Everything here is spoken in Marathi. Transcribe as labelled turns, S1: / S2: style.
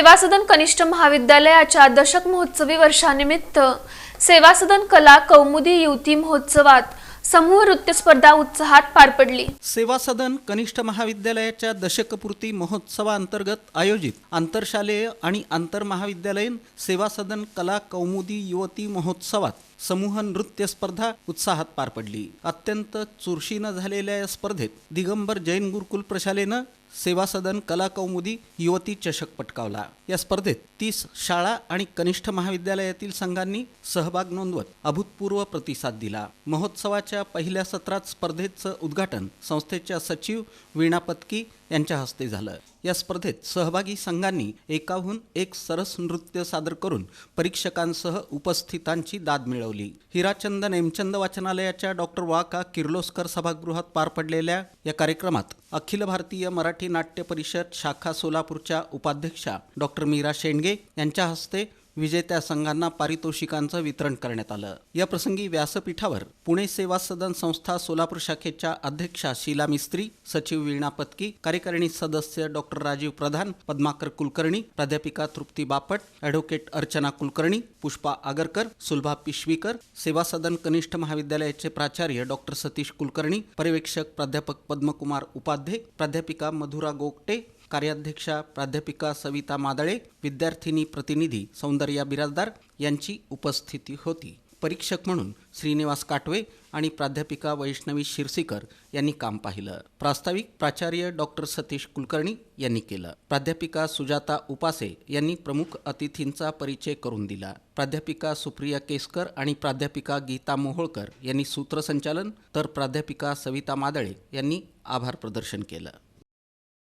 S1: सेवासदन कनिष्ठ महाविद्यालयाच्या दशक महोत्सवी वर्षानिमित्त सेवासदन कला कौमुदी युवती महोत्सवात समूह नृत्य स्पर्धा उत्साहात पार पडली.
S2: सेवा सदन कनिष्ठ महाविद्यालयाच्या दशकपूर्ती महोत्सवाअंतर्गत आयोजित आंतरशालेय आणि आंतरमहाविद्यालयीन सेवा सदन कला कौमुदी युवती महोत्सवात समूह नृत्य स्पर्धा उत्साहात पार पडली. अत्यंत चुरशीनं झालेल्या या स्पर्धेत दिगंबर जैन गुरुकुल प्रशालेनं सेवा सदन कला कौमुदी युवती चषक पटकावला. या स्पर्धेत तीस शाळा आणि कनिष्ठ महाविद्यालयातील संघांनी सहभाग नोंदवत अभूतपूर्व प्रतिसाद दिला. महोत्सवाच्या पहिल्या सत्रात स्पर्धेचं उद्घाटन संस्थेच्या सचिव वीणा पत्की यांच्या हस्ते झालं. या स्पर्धेत सहभागी संघांनी एकाहून एक सरस नृत्य सादर करून परीक्षकांसह उपस्थितांची दाद मिळवली. हिराचंद नेमचंद वाचनालयाच्या डॉक्टर वाका किर्लोस्कर सभागृहात पार पडलेल्या या कार्यक्रमात अखिल भारतीय मराठी नाट्य परिषद शाखा सोलापूरच्या उपाध्यक्षा डॉक्टर मीरा शेंडगे यांच्या हस्ते विजेत्या संघांना पारितोषिकांचं वितरण करण्यात आलं. या प्रसंगी व्यासपीठावर पुणे सेवा सदन संस्था सोलापूर शाखेच्या अध्यक्षा शीला मिस्त्री सचिव वीणा पत्की कार्यकारिणी सदस्य डॉक्टर राजीव प्रधान पद्माकर कुलकर्णी प्राध्यापिका तृप्ती बापट ॲडव्होकेट अर्चना कुलकर्णी पुष्पा आगरकर सुलभा पिशवीकर सेवा सदन कनिष्ठ महाविद्यालयाचे प्राचार्य डॉक्टर सतीश कुलकर्णी पर्यवेक्षक प्राध्यापक पद्मकुमार उपाध्ये प्राध्यापिका मधुरा गोगटे कार्याध्यक्षा प्राध्यापिका सविता मादळे विद्यार्थिनी प्रतिनिधी सौंदर्या बिराजदार यांची उपस्थिती होती. परीक्षक म्हणून श्रीनिवास काटवे आणि प्राध्यापिका वैष्णवी शिरसीकर यांनी काम पाहिलं. प्रास्ताविक प्राचार्य डॉक्टर सतीश कुलकर्णी यांनी केलं. प्राध्यापिका सुजाता उपासे यांनी प्रमुख अतिथींचा परिचय करून दिला. प्राध्यापिका सुप्रिया केसकर आणि प्राध्यापिका गीता मोहोळकर यांनी सूत्रसंचालन तर प्राध्यापिका सविता मादळे यांनी आभार प्रदर्शन केलं.